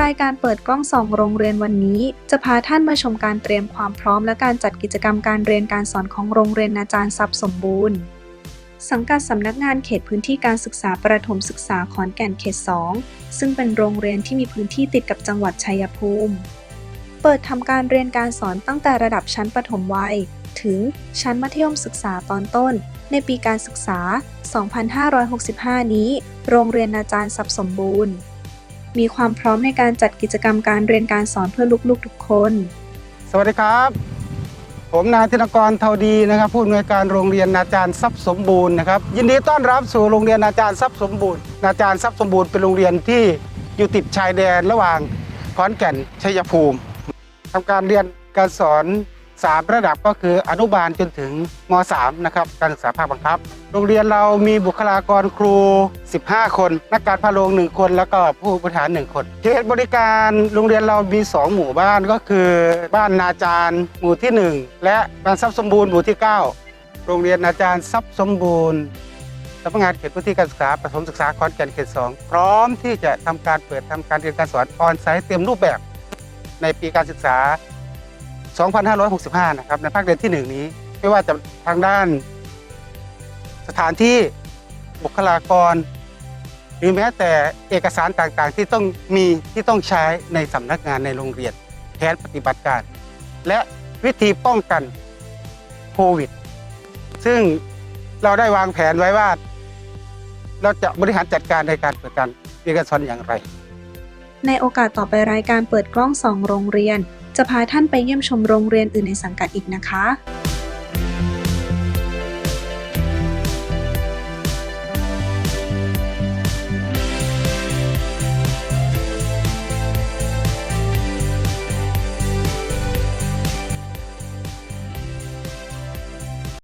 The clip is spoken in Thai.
รายการเปิดกล้องส่องโรงเรียนวันนี้ จะพาท่านมาชมการเตรียมความพร้อมและการจัดกิจกรรมการเรียนการสอนของโรงเรียนอาจารย์ทรัพย์สมบูรณ์ สังกัดสำนักงานเขตพื้นที่การศึกษาประถมศึกษาขอนแก่นเขต 2 ซึ่งเป็นโรงเรียนที่มีพื้นที่ติดกับจังหวัดชัยภูมิ เปิดทำการเรียนการสอนตั้งแต่ระดับชั้นประถมวัย ถึงชั้นมัธยมศึกษาตอนต้น ในปีการศึกษา 2565 นี้ โรงเรียนอาจารย์ทรัพย์สมบูรณ์ มีความพร้อมในการจัดกิจกรรมการเรียนการสอนเพื่อลูกๆทุกคน สวัสดีครับ ผมนายธนกรเทาดีนะครับ ผู้อำนวยการโรงเรียนอาจารย์ทรัพย์สมบูรณ์นะครับยินดีต้อนรับสู่โรงเรียนอาจารย์ทรัพย์สมบูรณ์อาจารย์ทรัพย์สมบูรณ์เป็นโรงเรียนที่อยู่ติดชายแดนระหว่างขอนแก่นชัยภูมิทำการเรียนการสอน 3 ระดับก็คืออนุบาลจนถึงม .3 นะครับการศึกษาภาคบังคับ โรงเรียนเรามีบุคลากรครู 15 คน นักการพาโรง1คน แล้วก็ผู้บริหาร 1 คนเขตบริการโรงเรียนเรามี 2 หมู่บ้านก็คือบ้านนาจารย์หมู่ที่ 1 และบ้านทรัพย์สมบูรณ์หมู่ที่ 9 โรงเรียนอาจารย์ทรัพย์สมบูรณ์สำนักงานเขตพื้นที่การศึกษาประถมศึกษาขอนแก่นเขต 2 พร้อมที่จะทำการเปิดทำการเรียนการสอนออนไซต์เต็มรูปแบบในปีการศึกษา 2565 นะครับในภาคเรียนที่ 1 นี้ ไม่ว่าจะทางด้าน สถานที่บุคลากร หรือแม้แต่เอกสารต่างๆ ที่ต้องมีที่ต้องใช้ในสำนักงานในโรงเรียนแผนปฏิบัติการ และวิธีป้องกันโควิด ซึ่งเราได้วางแผนไว้ว่า เราจะบริหารจัดการในการเปิดการเรียนการสอนอย่างไร ในโอกาสต่อไปรายการเปิดกล้องสองโรงเรียน จะพาท่านไปเยี่ยมชมโรงเรียนอื่นในสังกัดอีกนะคะ